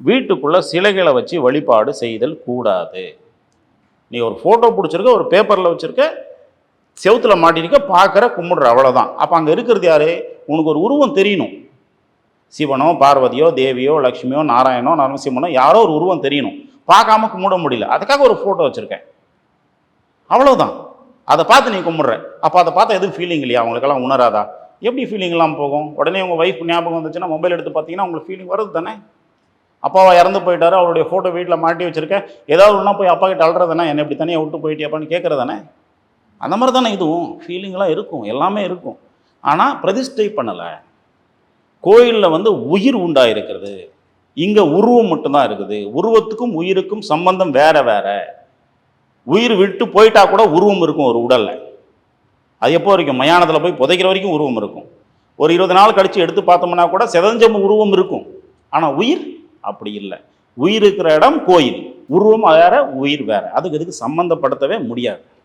வீட்டுக்குள்ளே சிலைகளை வச்சு வழிபாடு செய்தல் கூடாது. நீ ஒரு ஃபோட்டோ பிடிச்சிருக்க ஒரு பேப்பரில் வச்சிருக்க செவுத்துல மாட்டிருக்க பார்க்குற கும்பிடுற அவ்வளோதான் அப்போ அங்கே இருக்கிறது யாரு? உனக்கு ஒரு உருவம் தெரியணும். சிவனோ பார்வதியோ தேவியோ லக்ஷ்மியோ நாராயணோ நரசிம்மனோ யாரோ ஒரு உருவம் தெரியணும். பார்க்காம கும்பிட முடியல. அதுக்காக ஒரு ஃபோட்டோ வச்சுருக்கேன். அவ்வளோதான் அதை பார்த்து நீ கும்பிட்ற. அப்போ அதை பார்த்தா எதுவும் ஃபீலிங் இல்லையா? அவங்களுக்கெல்லாம் உணராதா? எப்படி ஃபீலிங்லாம் போகும்? உடனே உங்கள் ஒய்ஃப் ஞாபகம் வந்துச்சுன்னா மொபைல் எடுத்து பார்த்தீங்கன்னா உங்களுக்கு ஃபீலிங் வருது தானே அப்பாவா இறந்து போயிட்டாரு அவருடைய ஃபோட்டோ வீட்டில் மாட்டி வச்சுருக்கேன். ஏதாவது ஒன்றா போய் அப்பா கிட்ட அழுறதானே என்னை இப்படி தனியாக விட்டு போயிட்டியாப்பான்னு கேட்குறதானே அந்த மாதிரி தானே இதுவும் ஃபீலிங்லாம் இருக்கும் எல்லாமே இருக்கும். ஆனால் பிரதிஷ்டை பண்ணலை. கோயிலில் வந்து உயிர் உண்டாயிருக்கிறது. இங்கே உருவம் மட்டும்தான் இருக்குது. உருவத்துக்கும் உயிருக்கும் சம்பந்தம் வேற வேற. உயிர் விட்டு போயிட்டா கூட உருவம் இருக்கும் ஒரு உடலில். அது எப்போ வரைக்கும்? மயானத்தில் போய் புதைக்கிற வரைக்கும் உருவம் இருக்கும். ஒரு இருபது நாள் கழித்து எடுத்து பார்த்தோம்னா கூட செதஞ்சம் உருவம் இருக்கும். ஆனால் உயிர் அப்படி இல்லை. உயிர் இருக்கிற இடம் கோயில். உருவம் வேற உயிர் வேற. அதுக்கு இதுக்கு சம்மந்தப்படுத்தவே முடியாது.